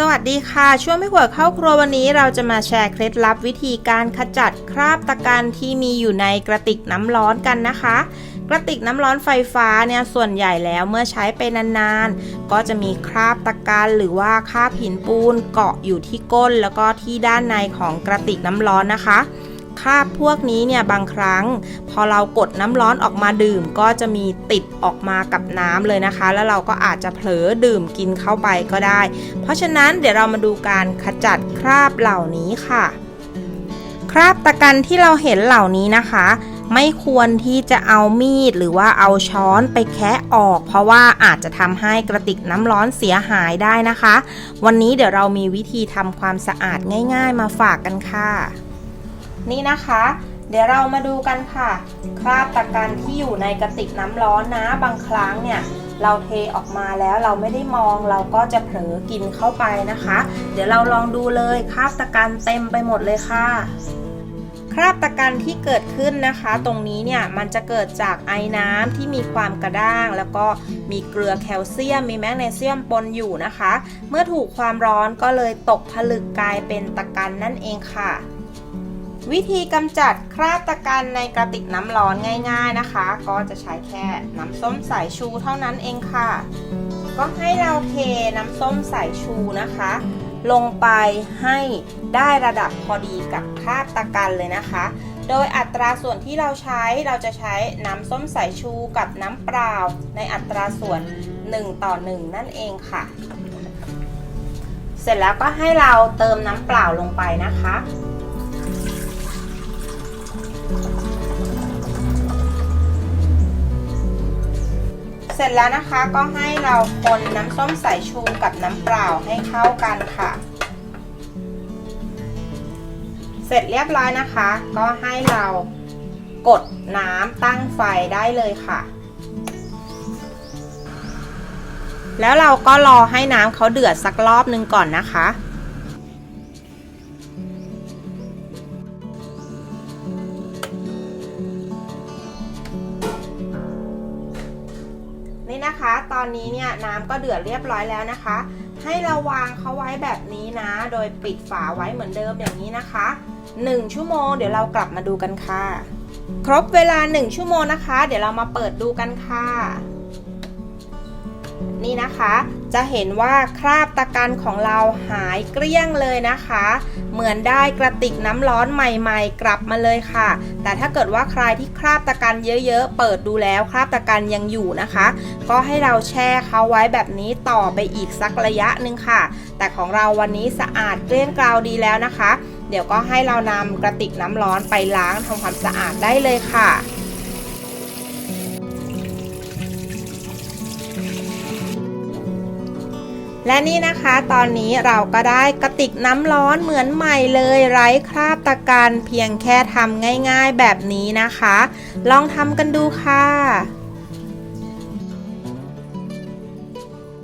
สวัสดีค่ะ ช่วงไม่หัวเข้าครัววันนี้เราจะมาแชร์เคล็ดลับวิธีการขจัดคราบตะกันที่มีอยู่ในกระติกน้ำร้อนกันนะคะ กระติกน้ำร้อนไฟฟ้าเนี่ยส่วนใหญ่แล้วเมื่อใช้ไปนานๆ ก็จะมีคราบตะกันหรือว่าคราบหินปูนเกาะอยู่ที่ก้นแล้วก็ที่ด้านในของกระติกน้ำร้อนนะคะ คราบพวกนี้เนี่ยบางครั้ง พอเรากดน้ำร้อนออกมาดื่ม ก็จะมีติดออกมากับน้ำเลยนะคะ แล้วเราก็อาจจะเผลอดื่มกินเข้าไปก็ได้ เพราะฉะนั้นเดี๋ยวเรามาดูการขจัดคราบเหล่านี้ค่ะ คราบตะกันที่เราเห็นเหล่านี้นะคะไม่ควรที่จะเอามีดหรือว่าเอาช้อนไปแคะออก เพราะว่าอาจจะทำให้กระติกน้ำร้อนเสียหายได้นะคะ วันนี้เดี๋ยวเรามีวิธีทำความสะอาดง่าย ๆ มาฝากกันค่ะ นี่นะคะ เดี๋ยวเรามาดูกันค่ะ คราบตะกันที่อยู่ในกระติกน้ำร้อนนะ บางครั้งเนี่ยเราเทออกมาแล้วเราไม่ได้มองเราก็จะเผลอกินเข้าไปนะคะ เดี๋ยวเราลองดูเลยคราบตะกันเต็มไปหมดเลยค่ะ คราบตะกันที่เกิดขึ้นนะคะ ตรงนี้เนี่ยมันจะเกิดจากไอ้น้ำที่มีความกระด้าง แล้วก็มีเกลือแคลเซียม มีแมกนีเซียมปนอยู่นะคะ เมื่อถูกความร้อนก็เลยตกผลึกกลายเป็นตะกันนั่นเองค่ะ วิธีกำจัดคราบตะกันในกระติกน้ำร้อนง่ายๆนะคะ ก็จะใช้แค่น้ำส้มสายชูเท่านั้นเองค่ะ ก็ให้เราเทน้ำส้มสายชูนะคะ ลงไปให้ได้ระดับพอดีกับคราบตะกันเลยนะคะ โดยอัตราส่วนที่เราใช้เราจะใช้น้ำส้มสายชูกับน้ำเปล่า ในอัตราส่วน 1 ต่อ 1 นั่นเองค่ะ เสร็จแล้วก็ให้เราเติมน้ำเปล่าลงไปนะคะ เสร็จแล้วนะคะก็ให้เราคนน้ำส้มสายชูกับน้ำเปล่าให้เข้ากันค่ะ เสร็จเรียบร้อยนะคะ ก็ให้เรากดน้ำตั้งไฟได้เลยค่ะ แล้วเราก็รอให้น้ำเขาเดือดสักรอบหนึ่งก่อนนะคะ นี่นะคะ ตอนนี้เนี่ยน้ำก็เดือดเรียบร้อยแล้วนะคะ ให้เราวางเขาไว้แบบนี้นะ โดยปิดฝาไว้เหมือนเดิมอย่างนี้นะคะ 1 ชั่วโมงเดี๋ยวเรากลับมาดูกันค่ะ ครบเวลา 1 ชั่วโมงนะคะ เดี๋ยวเรามาเปิดดูกันค่ะ นี่นะคะจะเห็นว่าคราบตะกันของเราหายเกลี้ยงเลยนะคะ เหมือนได้กระติกน้ำร้อนใหม่ๆ กลับมาเลยค่ะ แต่ถ้าเกิดว่าใครที่คราบตะกันเยอะๆ เปิดดูแล้วคราบตะกันยังอยู่นะคะ ก็ให้เราแช่เขาไว้แบบนี้ต่อไปอีกสักระยะหนึ่งค่ะ แต่ของเราวันนี้สะอาดเกลี้ยงกราวดีแล้วนะคะ เดี๋ยวก็ให้เรานำกระติกน้ำร้อนไปล้างทำความสะอาดได้เลยค่ะ และนี่นะคะตอนนี้เราก็ได้กระติกน้ำร้อนเหมือนใหม่เลยไร้คราบตะการเพียงแค่ทำง่ายๆแบบนี้นะคะ ลองทำกันดูค่ะ